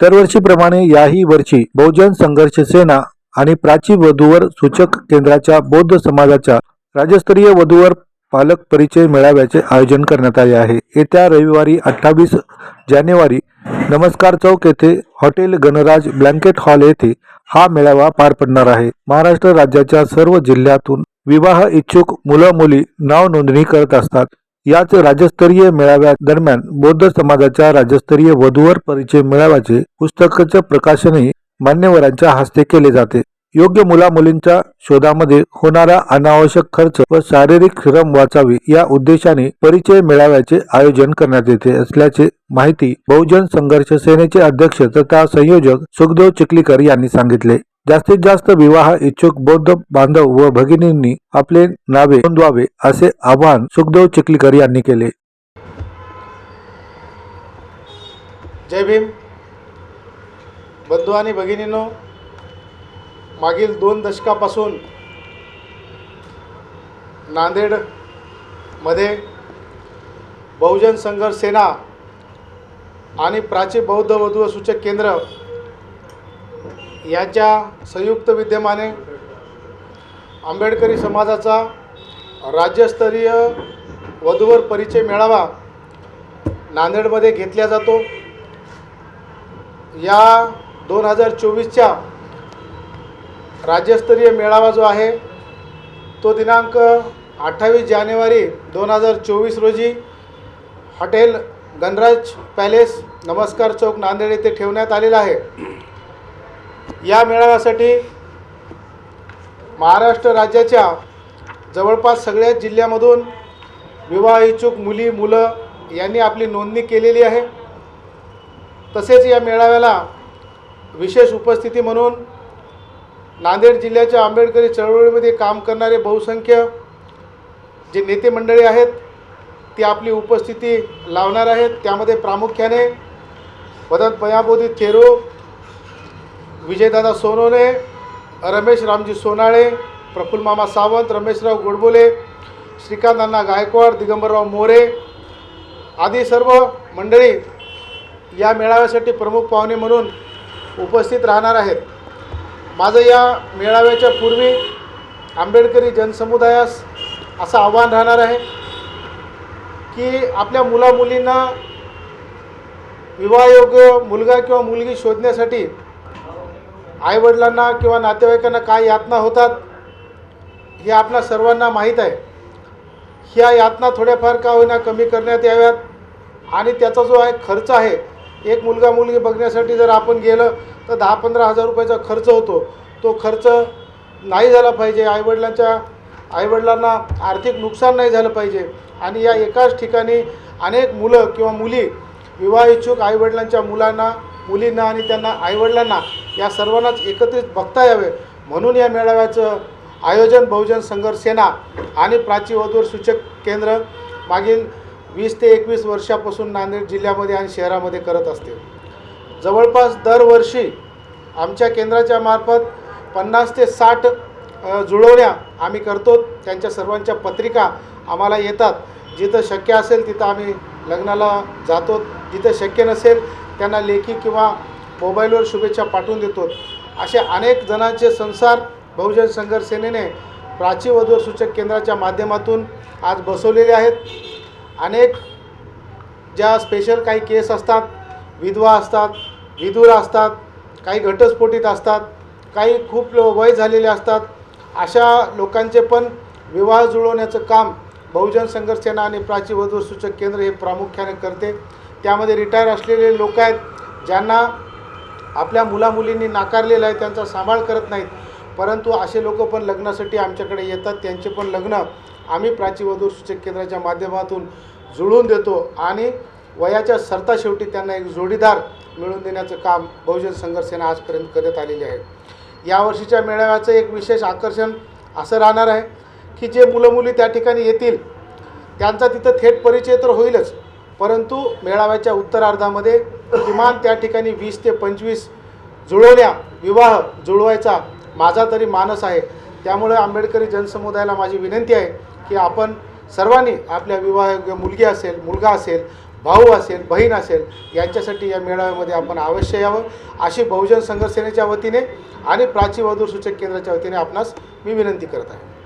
दरवर्षीप्रमाणे याही वर्षी बहुजन संघर्ष सेना आणि प्राची वधूवर सूचक केंद्राच्या बौद्ध समाजाच्या राज्यस्तरीय वधूवर पालक परिचय मेळाव्याचे आयोजन करण्यात आले आहे. येत्या रविवारी अठ्ठावीस जानेवारी नमस्कार चौक येथे हॉटेल गणराज ब्लँकेट हॉल येथे हा मेळावा पार पडणार आहे. महाराष्ट्र राज्याच्या सर्व जिल्ह्यातून विवाह इच्छुक मुलं मुली नाव नोंदणी करत असतात. याच राज्यस्तरीय मेळाव्या दरम्यान बौद्ध समाजाच्या राज्यस्तरीय वधूवर परिचय मेळाव्याचे पुस्तकाचे प्रकाशनही मान्यवरांच्या हस्ते केले जाते. योग्य मुला मुलींच्या शोधामध्ये होणारा अनावश्यक खर्च व शारीरिक श्रम वाचावी या उद्देशाने परिचय मेळाव्याचे आयोजन करण्यात येते असल्याचे माहिती बहुजन संघर्ष सेनेचे अध्यक्ष तथा संयोजक सुखदेव चिखलीकर यांनी सांगितले. जास्तीत जास्त विवाह इच्छुक बौद्ध बांधव व भगिनींनी आपले नावे नोंदवावे असे आवाहन सुखदेव चिखलीकर यांनी केले. जय भीम. बंधू आणि भगिनींनो मागील दोन दशकापासून नांदेडमध्ये बहुजन संघर्ष सेना आणि प्राची बौद्ध वधू व सूचक केंद्र यांच्या संयुक्त विद्यमाने आंबेडकरी समाजाचा राज्यस्तरीय वधूवर परिचय मेळावा नांदेडमध्ये घेतला जातो. या दोन हजार चोवीसच्या राज्यस्तरीय मेळावा जो आहे तो दिनांक अठ्ठावीस जानेवारी दोन हजार चोवीस रोजी हॉटेल गणराज पॅलेस नमस्कार चौक नांदेड येथे ठेवण्यात आलेला आहे. या मेळाव्यासाठी महाराष्ट्र राज्याच्या जवळपास सगळ्याच जिल्ह्यामधून विवाह इच्छुक मुली मुलं यांनी आपली नोंदणी केलेली आहे. तसेच या मेळाव्याला विशेष उपस्थिती म्हणून नांदेड जिल्ह्याच्या आंबेडकरी चळवळीमध्ये काम करणारे बहुसंख्य जे नेते मंडळी आहेत ती आपली उपस्थिती लावणार आहेत. त्यामध्ये प्रामुख्याने वदन पयाबोधी थेरो विजयदादा सोनोने रमेश रामजी सोनाळे प्रफुल्ल मामा सावंत रमेशराव गोडबोले श्रीकांत अण्णा गायकवाड दिगंबरराव मोरे आदी सर्व मंडळी या मेळाव्यासाठी प्रमुख पाहुणे म्हणून उपस्थित राहणार आहेत. माझं या मेळाव्याच्या पूर्वी आंबेडकरी जनसमुदायास असं आव्हान राहणार आहे की आपल्या मुलामुलींना विवाहयोग्य मुलगा किंवा मुलगी शोधण्यासाठी आईवडिलांना किंवा नातेवाईकांना काय यातना होतात हे आपल्या सर्वांना माहीत आहे. ह्या यातना थोड्याफार का होईना कमी करण्यात याव्यात आणि त्याचा जो आहे खर्च आहे एक मुलगा मुलगी बघण्यासाठी जर आपण गेलं तर दहा पंधरा हजार रुपयाचा खर्च होतो. तो खर्च नाही झाला पाहिजे. आईवडिलांच्या आईवडिलांना आर्थिक नुकसान नाही झालं पाहिजे. आणि या एकाच ठिकाणी अनेक मुलं किंवा मुली विवाह इच्छुक आईवडिलांच्या मुलांना मुलींना आणि त्यांना आईवडिलांना या सर्वांनाच एकत्रित बघता यावे. म्हणून या मेळाव्याचं आयोजन बहुजन संघर्ष सेना आणि प्राची वधूर सूचक केंद्र मागील वीस ते एकवीस वर्षापासून नांदेड जिल्ह्यामध्ये आणि शहरामध्ये करत असते. जवळपास दरवर्षी आमच्या केंद्राच्या मार्फत पन्नास ते साठ जुळवण्या आम्ही करतो. त्यांच्या सर्वांच्या पत्रिका आम्हाला येतात. जिथं शक्य असेल तिथं आम्ही लग्नाला जातो. जिथं शक्य नसेल त्यांना लेखी किंवा मोबाईलवर शुभेच्छा पाठवून देतो. असे अनेक जणांचे संसार बहुजन संघर्ष सेनेने प्राची वधूर सूचक केंद्राच्या माध्यमातून आज बसवलेले आहेत. अनेक ज्या स्पेशल काही केस असतात विधवा असतात विधुर असतात काही घटस्फोटीत असतात काही खूप वय झालेले असतात अशा लोकांचे पण विवाह जुळवण्याचं काम बहुजन संघर्ष सेना आणि प्राची वधू सूचक केंद्र हे प्रामुख्याने करते. त्यामध्ये रिटायर असलेले लोक आहेत ज्यांना आपल्या मुलामुलींनी नाकारलेलं आहे त्यांचा सांभाळ करत नाहीत. परंतु असे लोक पण लग्नासाठी आमच्याकडे येतात. त्यांचे पण लग्न आम्ही प्राचीवधू सूचक केंद्राच्या माध्यमातून जुळवून देतो आणि वयाच्या सरता शेवटी त्यांना एक जोडीदार मिळवून देण्याचं काम बहुजन संघर्ष सेना आजपर्यंत करत आलेली आहे. यावर्षीच्या मेळाव्याचं एक विशेष आकर्षण असं राहणार आहे की जे मुलं मुली त्या ठिकाणी येतील त्यांचा तिथं थेट परिचय तर होईलच परंतु मेळाव्याच्या उत्तरार्धामध्ये किमान त्या ठिकाणी वीस ते पंचवीस जुळवण्या विवाह जुळवायचा माझा तरी मानस आहे. त्यामुळे आंबेडकरी जनसमुदायाला माझी विनंती आहे की आपण सर्वांनी आपल्या विवाह मुलगी असेल मुलगा असेल भाऊ असेल बहीण असेल यांच्यासाठी या मेळाव्यामध्ये आपण अवश्य यावं. अशी बहुजन संघर्ष सेनेच्या वतीने आणि प्राची वधूर सूचक केंद्राच्या वतीने आपणास मी विनंती करत आहे.